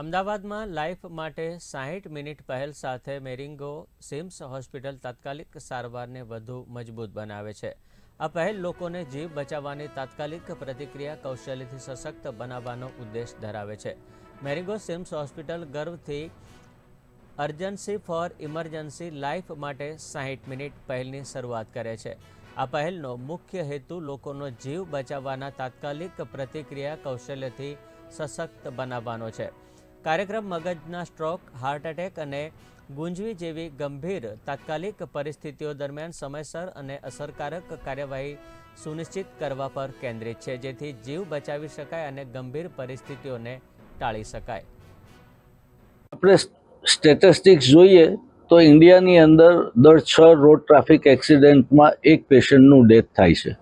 અમદાવાદમાં લાઈફ માટે સાહીઠ મિનિટ પહેલ સાથે મેરિંગો સિમ્સ હોસ્પિટલ તાત્કાલિક સારવારને વધુ મજબૂત બનાવે છે. આ પહેલ લોકોને જીવ બચાવવાની તાત્કાલિક પ્રતિક્રિયા કૌશલ્યથી સશક્ત બનાવવાનો ઉદ્દેશ ધરાવે છે. મેરિંગો સિમ્સ હોસ્પિટલ ગર્વથી અર્જન્સી ફોર ઇમરજન્સી લાઈફ માટે સાહીઠ મિનિટ પહેલની શરૂઆત કરે છે. આ પહેલનો મુખ્ય હેતુ લોકોનો જીવ બચાવવાના તાત્કાલિક પ્રતિક્રિયા કૌશલ્યથી સશક્ત બનાવવાનો છે. કાર્યક્રમ મગજના સ્ટ્રોક હાર્ટ એટેક અને ગુંજવી જેવી ગંભીર તાત્કાલિક પરિસ્થિતિઓ દરમિયાન સમયસર અને અસરકારક કાર્યવાહી સુનિશ્ચિત કરવા પર કેન્દ્રિત છે, જેથી જીવ બચાવી શકાય અને ગંભીર પરિસ્થિતિઓને ટાળી શકાય. આપણે સ્ટેટિસ્ટિક્સ જોઈએ તો ઇન્ડિયાની અંદર દર છ રોડ ટ્રાફિક એક્સિડન્ટમાં એક પેશન્ટનું ડેથ થાય છે.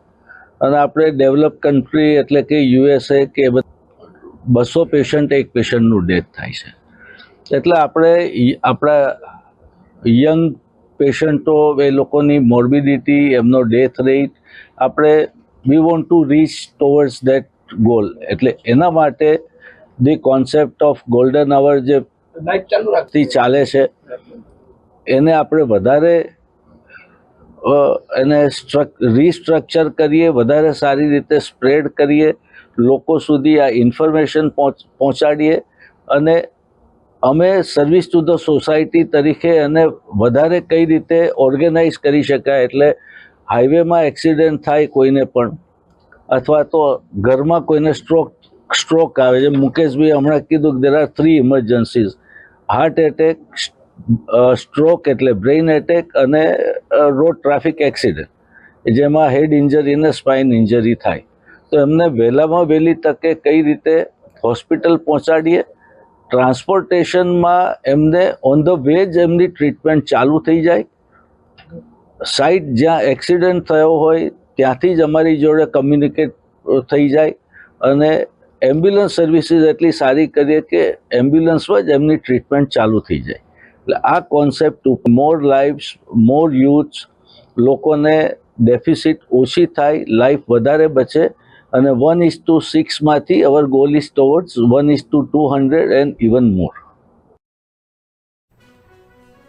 અને આપણે ડેવલપ કન્ટ્રી એટલે કે યુએસએ કે બસો પેશન્ટ એક પેશન્ટનું ડેથ થાય છે. એટલે આપણે આપણા યંગ પેશન્ટો એ લોકોની મોર્બિડિટી એમનો ડેથ રેટ આપણે we want to reach towards that goal એટલે એના માટે the concept of golden hour જે થી ચાલે છે એને આપણે વધારે એને સ્ટ્રક રીસ્ટ્રક્ચર કરીએ વધારે સારી રીતે સ્પ્રેડ કરીએ લોકો સુધી આ ઇન્ફોર્મેશન પહોંચાડીએ અને અમે સર્વિસ ટુ ધ સોસાયટી તરીકે અને વધારે કઈ રીતે ઓર્ગેનાઇઝ કરી શકાય એટલે હાઈવેમાં એક્સિડન્ટ થાય કોઈને પણ અથવા તો ઘરમાં કોઈને સ્ટ્રોક સ્ટ્રોક આવે. છે મુકેશભાઈ હમણાં કીધું કે there are three emergencies heart attack stroke એટલે બ્રેઇન એટેક અને રોડ ટ્રાફિક એક્સિડન્ટ જેમાં હેડ ઇન્જરી અને સ્પાઇન ઇન્જરી થાય. તો એમને વહેલામાં વહેલી તકે કઈ રીતે હોસ્પિટલ પહોંચાડીએ? ટ્રાન્સપોર્ટેશનમાં એમને ઓન ધ વે જ એમની ટ્રીટમેન્ટ ચાલુ થઈ જાય. સાઇટ જ્યાં એક્સિડન્ટ થયો હોય ત્યાંથી જ અમારી જોડે કમ્યુનિકેટ થઈ જાય અને એમ્બ્યુલન્સ સર્વિસીસ એટલી સારી કરીએ કે એમ્બ્યુલન્સમાં જ એમની ટ્રીટમેન્ટ ચાલુ થઈ જાય. એટલે આ કોન્સેપ્ટ મોર લાઈફ્સ મોર યુથ્સ લોકોને ડેફિસિટ ઓછી થાય લાઈફ વધારે બચે અને one is two સિક્સમાંથી our goal is towards one is two two hundred and even more